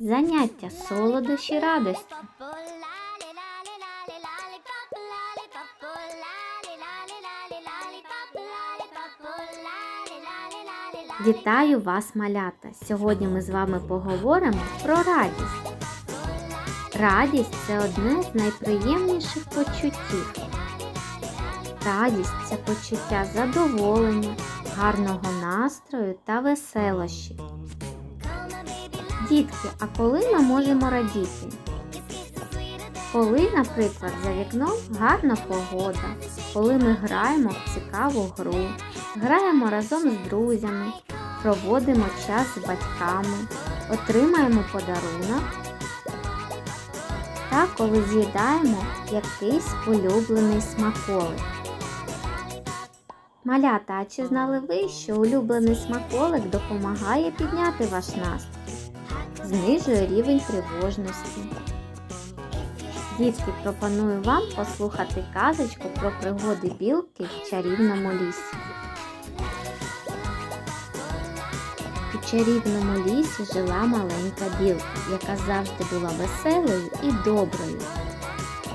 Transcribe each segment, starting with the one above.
Заняття солодощі радості. Вітаю вас, малята! Сьогодні ми з вами поговоримо про радість. Радість це одне з найприємніших почуттів. Радість це почуття задоволення, гарного настрою та веселощі. Дітки, а коли ми можемо радіти? Коли, наприклад, за вікном гарна погода, коли ми граємо в цікаву гру, граємо разом з друзями, проводимо час з батьками, отримаємо подарунок та коли з'їдаємо якийсь улюблений смаколик. Малята, а чи знали ви, що улюблений смаколик допомагає підняти ваш настрій, знижує рівень тривожності? Дітки, пропоную вам послухати казочку про пригоди білки в чарівному лісі. У чарівному лісі жила маленька білка, яка завжди була веселою і доброю.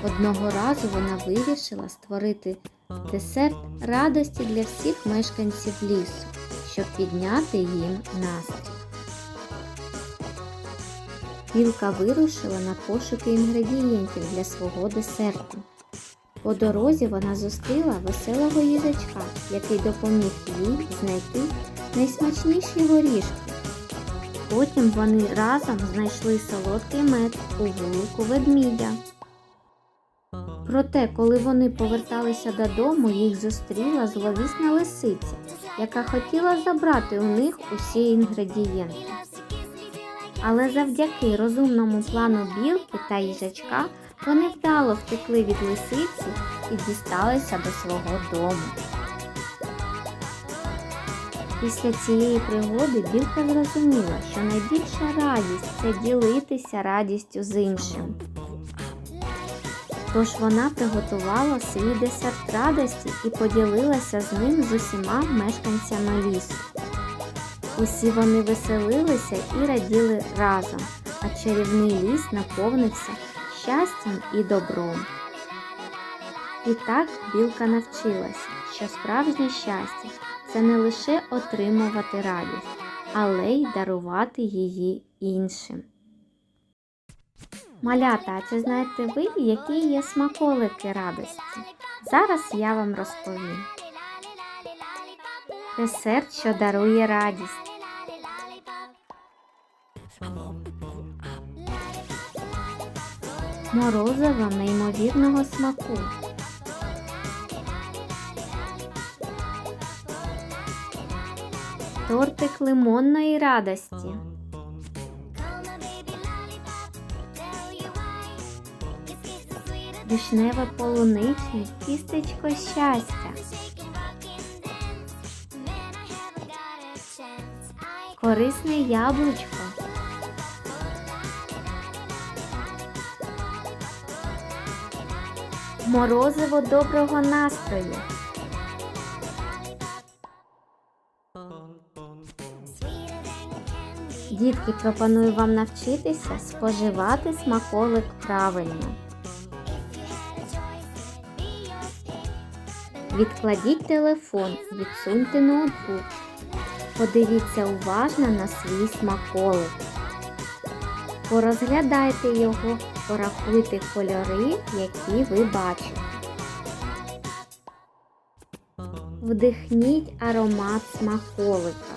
Одного разу вона вирішила створити десерт радості для всіх мешканців лісу, щоб підняти їм настрій. Білка вирушила на пошуки інгредієнтів для свого десерту. По дорозі вона зустріла веселого їжачка, який допоміг їй знайти найсмачніші горішки. Потім вони разом знайшли солодкий мед у вулику ведмідя. Проте, коли вони поверталися додому, їх зустріла зловісна лисиця, яка хотіла забрати у них усі інгредієнти. Але завдяки розумному плану білки та їжачка вони вдало втекли від лисиці і дісталися до свого дому. Після цієї пригоди білка зрозуміла, що найбільша радість це ділитися радістю з іншим. Тож вона приготувала свій десерт радості і поділилася з ним з усіма мешканцями лісу. Усі вони веселилися і раділи разом, а чарівний ліс наповнився щастям і добром. І так білка навчилася, що справжнє щастя це не лише отримувати радість, але й дарувати її іншим. Малята, а чи знаєте ви, які є смаколики радості? Зараз я вам розповім. Десерт, що дарує радість. Морозиво неймовірного смаку. Тортик лимонної радості. Вишнево полуничний тістечко щастя. Корисне яблучко. Морозиво доброго настрою. Дітки, пропоную вам навчитися споживати смаколик правильно. Відкладіть телефон, відсуньте ноутбук. Подивіться уважно на свій смаколик. Порозглядайте його, порахуйте кольори, які ви бачите. Вдихніть аромат смаколика.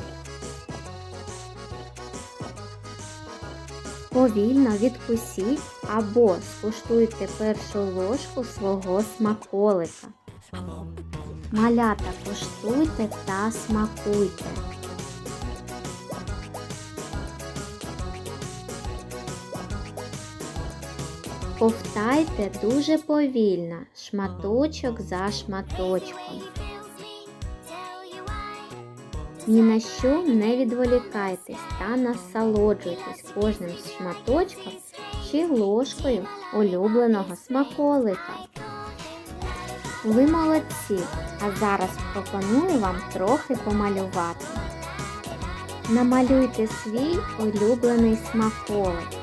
Повільно відкусіть або скуштуйте першу ложку свого смаколика. Малята куштуйте та смакуйте. Ковтайте дуже повільно, шматочок за шматочком. Ні на що не відволікайтесь та насолоджуйтесь кожним шматочком чи ложкою улюбленого смаколика. Ви молодці, а зараз пропоную вам трохи помалювати. Намалюйте свій улюблений смаколик.